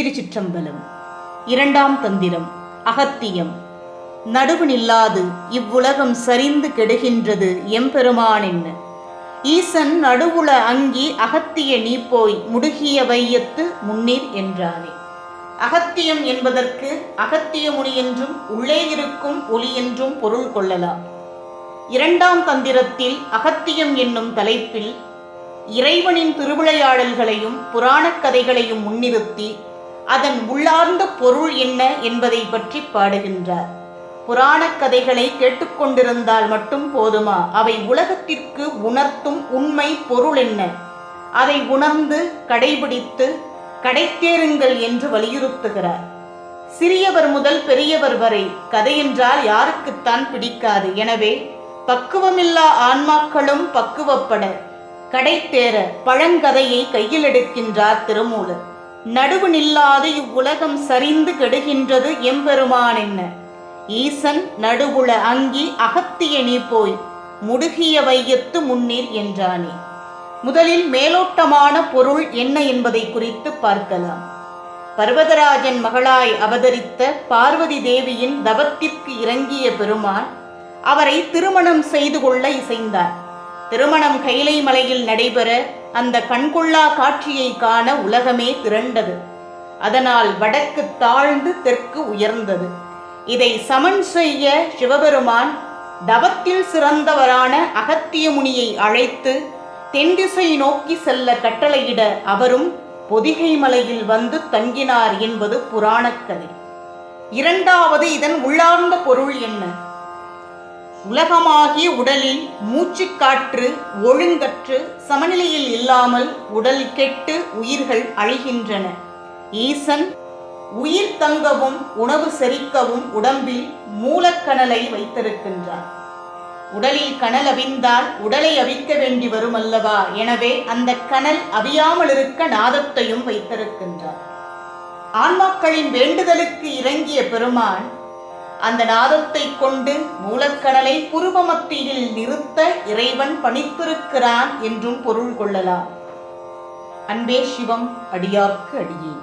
திருச்சிற்றம்பலம். இரண்டாம் தந்திரம் அகத்தியம். நடுவுநில்லாது இவ்வுலகம் சரிந்து கெடுகின்றது எம்பெருமான் என்ன ஈசன் நடுவுல அங்கி அகத்திய நீ போய் முடுகிய வையத்து முன்னீர் என்றானே. அகத்தியம் என்பதற்கு அகத்திய முனி என்றும் உள்ளே இருக்கும் ஒளி என்றும் பொருள் கொள்ளலாம். இரண்டாம் தந்திரத்தில் அகத்தியம் என்னும் தலைப்பில் இறைவனின் திருவிளையாடல்களையும் புராணக் கதைகளையும் முன்னிறுத்தி அதன் உள்ளார்ந்த பொருள் என்ன என்பதை பற்றி பாடுகின்றார். புராணக் கதைகளை கேட்டுக்கொண்டிருந்தால் மட்டும் போதுமா? அவை உலகத்திற்கு உணர்த்தும் உண்மை பொருள் என்ன? அதை உணர்ந்து கடைபிடித்து கடைத்தேருங்கள் என்று வலியுறுத்துகிறார். சிறியவர் முதல் பெரியவர் வரை கதை என்றால் யாருக்குத்தான் பிடிக்காது. எனவே பக்குவமில்லா ஆன்மாக்களும் பக்குவப்பட கடைத்தேற பழங்கதையை கையில் எடுக்கின்றார் திருமூலர். நடுவு நில்லாது இவ்வுலகம் சரிந்து கெடுகின்றது எம்பெருமான் என்ன? ஈசன் நடுவுல அங்கி அகத்திய நீ போய் முடுகிய வையத்து முன்னீர் என்றானே. முதலில் மேலோட்டமான பொருள் என்ன என்பதை குறித்து பார்க்கலாம். பர்வதராஜன் மகளாய் அவதரித்த பார்வதி தேவியின் தவத்திற்கு இறங்கிய பெருமான் அவரை திருமணம் செய்து கொள்ள இசைந்தார். திருமணம் கைலை மலையில் நடைபெற அந்த கண்கொள்ளா காட்சியை காண உலகமே திரண்டது. அதனால் வடக்கு தாழ்ந்து தெற்கு உயர்ந்தது. இதை சமன் செய்ய சிவபெருமான் தவத்தில் சிறந்தவரான அகத்திய முனியை அழைத்து தென்திசை நோக்கி செல்ல கட்டளையிட அவரும் பொதிகை மலையில் வந்து தங்கினார் என்பது புராணக்கதை. இரண்டாவது இதன் உள்ளார்ந்த பொருள் என்ன? உலகமாகிய உடலில் மூச்சுக்காற்று ஒழுங்கற்று சமநிலையில் இல்லாமல் உடல் கெட்டு உயிர்கள் அழிகின்றன. ஈசன் உயிர் தங்கவும் உணவு செரிக்கவும் உடம்பில் மூலக்கணலை வைத்திருக்கின்றார். உடலில் கணல் அவிந்தால் உடலை அவிக்க வேண்டி வரும் அல்லவா எனவே அந்த கணல் அவியாமல் இருக்க நாதத்தையும் வைத்திருக்கின்றார். ஆன்மாக்களின் வேண்டுதலுக்கு இறங்கிய பெருமான் அந்த நாதத்தை கொண்டு மூலக்கடலை புருவமத்தியில் நிறுத்த இறைவன் பணித்திருக்கிறான் என்றும் பொருள் கொள்ளலாம். அன்பே சிவம் அடியார்க்கு அடியேன்